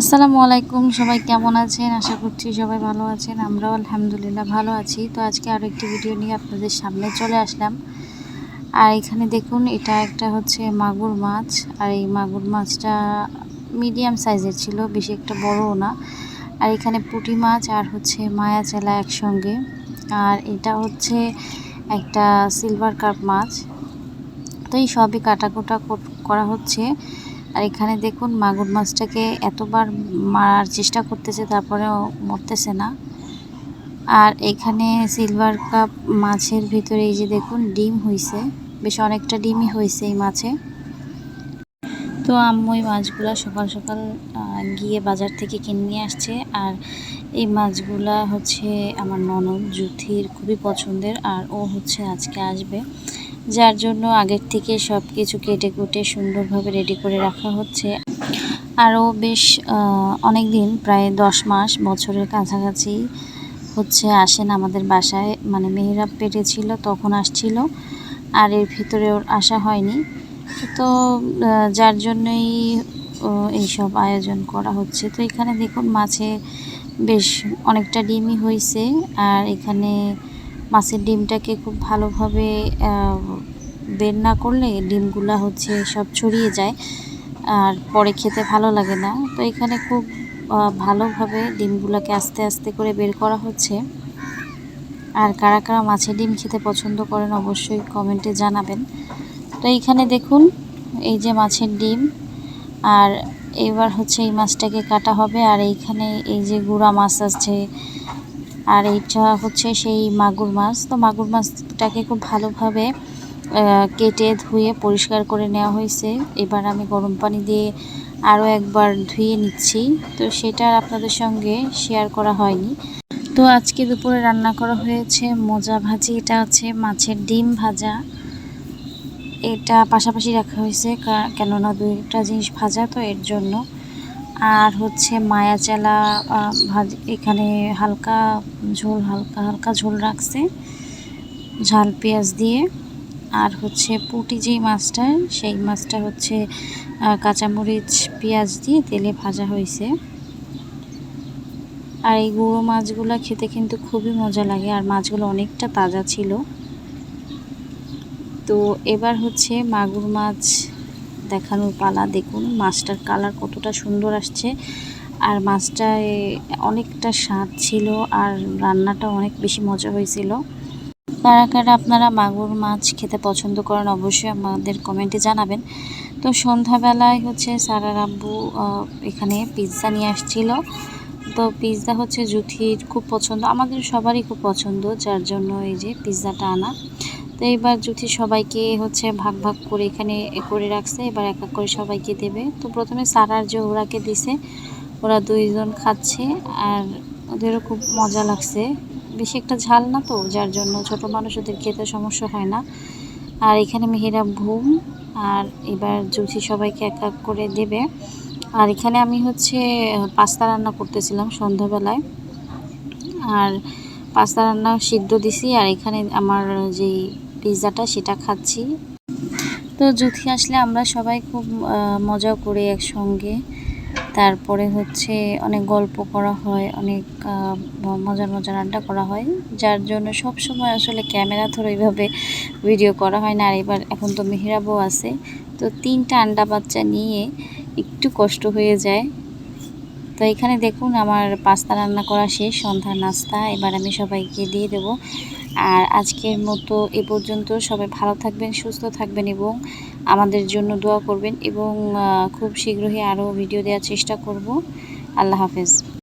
আসসালামু আলাইকুম, সবাই কেমন আছেন? আশা করছি সবাই ভালো আছেন। আমরাও আলহামদুলিল্লাহ ভালো আছি। তো আজকে আরও একটি ভিডিও নিয়ে আপনাদের সামনে চলে আসলাম। আর এখানে দেখুন, এটা একটা হচ্ছে মাগুর মাছ। আর এই মাগুর মাছটা মিডিয়াম সাইজের ছিল, বেশি একটা বড়ও না। আর এখানে পুঁটি মাছ আর হচ্ছে মায়া চেলা একসঙ্গে। আর এটা হচ্ছে একটা সিলভার কাপ মাছ। তো এই সবই কাটাকুটা করা হচ্ছে। আর এখানে দেখুন মাগুর মাছটাকে এতবার মারার চেষ্টা করতেছে, তারপরেও মরতেছে না। আর এখানে সিলভার কাপ মাছের ভিতরে এই যে দেখুন ডিম হয়েছে বেশ অনেকটা ডিমই হয়েছে এই মাছে। তো আম্মু এই মাছগুলা সকাল সকাল গিয়ে বাজার থেকে কিনে নিয়ে আসছে। আর এই মাছগুলা হচ্ছে আমার ননদ জুথির, খুবই পছন্দের। আর ও হচ্ছে আজকে আসবে। যার জন্য আগের থেকে সব কিছু কেটে কুটে সুন্দরভাবে রেডি করে রাখা হচ্ছে। আরও বেশ অনেক দিন প্রায় দশ মাস, বছরের কাছাকাছি হচ্ছে আসেন আমাদের বাসায়। মানে মেহেরাব পেটে ছিল, তখন আসছিল, আর এর ভিতরে ওর আসা হয়নি। তো যার জন্যই এইসব আয়োজন করা হচ্ছে। তো এখানে দেখুন, মাছে বেশ অনেকটা ডিমই হয়েছে আর এখানে মাছের ডিমটাকে খুব ভালোভাবে বের না করলে ডিমগুলা হচ্ছে সব ছড়িয়ে যায়, আর পরে খেতে ভালো লাগে না। তো এখানে খুব ভালোভাবে ডিমগুলোকে আস্তে আস্তে করে বের করা হচ্ছে। আর কারা কারা মাছের ডিম খেতে পছন্দ করেন অবশ্যই কমেন্টে জানাবেন। তো এইখানে দেখুন, এই যে মাছের ডিম, আর এবার হচ্ছে এই মাছটাকে কাটা হবে। আর এইখানে এই যে গুঁড়া মাছ আছে আর এইটা হচ্ছে সেই মাগুর মাছ। তো মাগুর মাছটাকে খুব ভালোভাবে কেটে ধুয়ে পরিষ্কার করে নেওয়া হয়েছে। এবার আমি গরম পানি দিয়ে আরও একবার ধুয়ে নিচ্ছি। তো সেটা আপনাদের সঙ্গে শেয়ার করা হয়নি। তো আজকে দুপুরে রান্না করা হয়েছে মোজা ভাজি। এটা হচ্ছে মাছের ডিম ভাজা। এটা পাশাপাশি রাখা হয়েছে কেননা দুইটা জিনিস ভাজা, তো এর জন্য আর হচ্ছে মায়া চেলা ভাজি, এখানে হালকা ঝোল, হালকা হালকা ঝোল রাখছে, ঝাল পেঁয়াজ দিয়ে। আর হচ্ছে পুটি যেই মাছটা, সেই মাছটা হচ্ছে কাঁচামরিচ, পেঁয়াজ দিয়ে তেলে ভাজা হয়েছে। আর এই গুঁড়ো মাছগুলো খেতে কিন্তু খুবই মজা লাগে, আর মাছগুলো অনেকটা তাজা ছিল। তো এবার হচ্ছে মাগুর মাছ দেখানোর পালা, দেখুন, মাছটার কালার কতটা সুন্দর আসছে। আর মাছটায় অনেকটা স্বাদ ছিল আর রান্নাটা অনেক বেশি মজা হয়েছিল। কারা কারা আপনারা মাগুর মাছ খেতে পছন্দ করেন অবশ্যই আমাদের কমেন্টে জানাবেন। তো সন্ধ্যাবেলায় হচ্ছে সারা রাব্বু এখানে পিৎজা নিয়ে আসছিল। তো পিৎজা হচ্ছে জুথির খুব পছন্দ, আমাদের সবারই খুব পছন্দ, যার জন্য এই যে পিৎজাটা আনা। তো এবার জুথি সবাইকে হচ্ছে ভাগ ভাগ করে এখানে করে রাখছে, এবার এক এক করে সবাইকে দেবে। তো প্রথমে সারার যে ওরাকে দিছে, ওরা দুইজন খাচ্ছে আর ওদেরও খুব মজা লাগছে। বেশি একটা ঝাল না তো, যার জন্য ছোট মানুষ ওদের খেতে সমস্যা হয় না। আর এখানে মেহেরা ভুম আর এবার জুসি সবাইকে এক এক করে দেবে। আর এখানে আমি হচ্ছে পাস্তা রান্না করতেছিলাম সন্ধ্যাবেলায়। আর পাস্তা রান্না সিদ্ধ দিছি, আর এখানে আমার যেই পিৎজাটা সেটা খাচ্ছি। তো জুথি আসলে আমরা সবাই খুব মজা করে একসঙ্গে। তারপরে হচ্ছে অনেক গল্প করা হয়, অনেক মজার মজার আড্ডা করা হয়, যার জন্য সব সময় আসলে ক্যামেরা ধরে এইভাবে ভিডিও করা হয় না। আর এবার এখন তো মেহরাবও আছে। তো তিনটা আন্ডা বাচ্চা নিয়ে একটু কষ্ট হয়ে যায়। তো এখানে দেখুন আমার পাস্তা রান্না করা শেষ, সন্ধ্যার নাস্তা। এবার আমি সবাইকে দিয়ে দেব। আর আজকের মতো এ পর্যন্ত সবাই ভালো থাকবেন, সুস্থ থাকবেন এবং আমাদের জন্য দোয়া করবেন এবং খুব শীঘ্রই আরও ভিডিও দেওয়ার চেষ্টা করব। আল্লাহ হাফেজ।